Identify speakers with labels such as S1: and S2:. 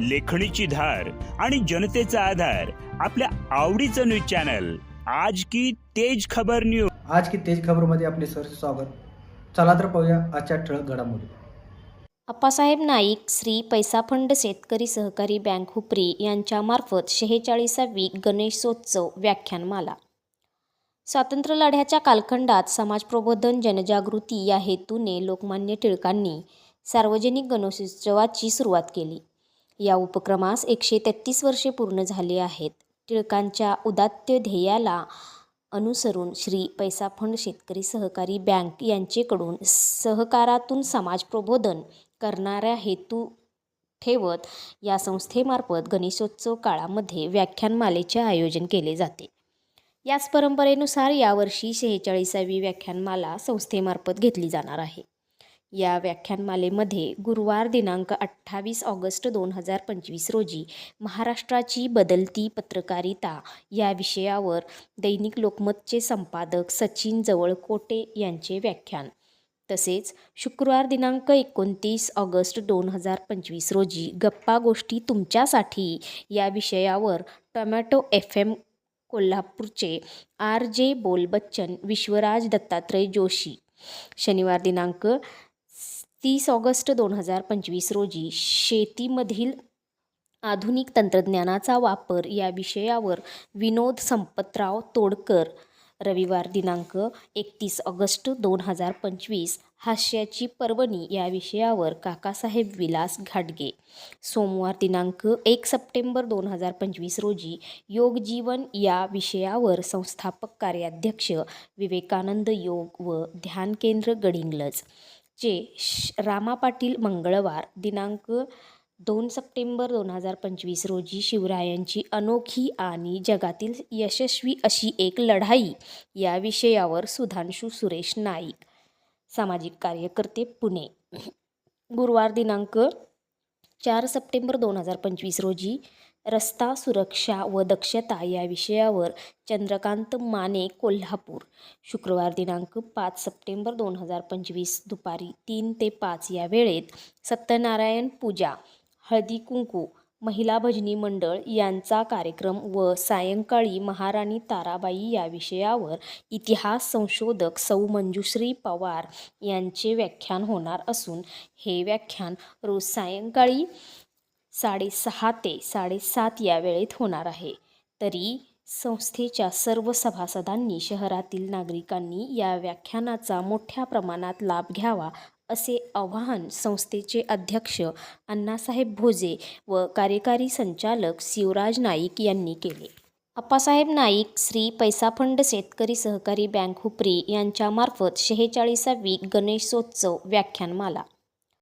S1: लेखणीची धार आणि जनतेचा आधार आपल्या आवडीचं न्यूज चॅनल. आज की तेज खबर न्यूज
S2: आज की तेज खबरमध्ये आपले सर स्वागत. चला तर पाहूया आजच्या ठळक घडामोडी.
S3: अप्पासाहेब नाईक श्री पैसा फंड शेतकरी सहकारी बँक हुपरी यांच्यामार्फत शेहेचाळीसावी गणेशोत्सव व्याख्यानमाला. स्वातंत्र्य लढ्याच्या कालखंडात समाजप्रबोधन जनजागृती या हेतूने लोकमान्य टिळकांनी सार्वजनिक गणेशोत्सवाची सुरुवात केली. या उपक्रमास एकशे तेहतीस वर्षे पूर्ण झाली आहेत. टिळकांच्या उदात्त ध्येयाला अनुसरून श्री पैसा फंड शेतकरी सहकारी बँक यांचेकडून सहकारातून समाज प्रबोधन करणाऱ्या हेतू ठेवत या संस्थेमार्फत गणेशोत्सव काळामध्ये व्याख्यानमालेचे आयोजन केले जाते. याच परंपरेनुसार यावर्षी शेहेचाळीसावी व्याख्यानमाला संस्थेमार्फत घेतली जाणार आहे. या व्याख्यानमालेमध्ये गुरुवार दिनांक अठ्ठावीस ऑगस्ट दोन हजार पंचवीस रोजी महाराष्ट्राची बदलती पत्रकारिता या विषयावर दैनिक लोकमतचे संपादक सचिन जवळकोटे यांचे व्याख्यान. तसेच शुक्रवार दिनांक एकोणतीस ऑगस्ट दोन हजार पंचवीस रोजी गप्पा गोष्टी तुमच्यासाठी या विषयावर टोमॅटो एफ एम कोल्हापूरचे आर जे बोल बच्चन विश्वराज दत्तात्रय जोशी. शनिवार दिनांक तीस ऑगस्ट दोन हजार पंचवीस रोजी शेतीमधील आधुनिक तंत्रज्ञानाचा वापर या विषयावर विनोद संपतराव तोडकर रविवार दिनांक एकतीस ऑगस्ट दोन हजार पंचवीस हास्याची पर्वणी या विषयावर काकासाहेब विलास घाटगे. सोमवार दिनांक एक सप्टेंबर दोन हजार पंचवीस रोजी योगजीवन या विषयावर संस्थापक कार्याध्यक्ष विवेकानंद योग व ध्यान केंद्र गडिंग्लज. चे श रामा पाटील मंगळवार दिनांक दोन सप्टेंबर दोन हजार पंचवीस रोजी शिवरायांची अनोखी आणि जगातील यशस्वी अशी एक लढाई या विषयावर सुधांशू सुरेश नाईक सामाजिक कार्यकर्ते पुणे. गुरुवार दिनांक चार सप्टेंबर दोन हजार पंचवीस रोजी रस्ता सुरक्षा व दक्षता या विषयावर चंद्रकांत माने कोल्हापूर. शुक्रवार दिनांक पाच सप्टेंबर दोन हजार पंचवीस दुपारी तीन ते पाच या वेळेत सत्यनारायण पूजा हळदी कुंकू महिला भजनी मंडळ यांचा कार्यक्रम व सायंकाळी महाराणी ताराबाई या विषयावर इतिहास संशोधक सौ मंजुश्री पवार यांचे व्याख्यान होणार असून हे व्याख्यान रोज सायंकाळी साडेसहा ते साडेसात या वेळेत होणार आहे. तरी संस्थेच्या सर्व सभासदांनी शहरातील नागरिकांनी या व्याख्यानाचा मोठ्या प्रमाणात लाभ घ्यावा असे आवाहन संस्थेचे अध्यक्ष अण्णासाहेब भोजे व कार्यकारी संचालक शिवराज नाईक यांनी केले. अप्पासाहेब नाईक श्री पैसा फंड शेतकरी सहकारी बँक हुपरी यांच्यामार्फत शेहेचाळीसावी गणेशोत्सव व्याख्यानमाला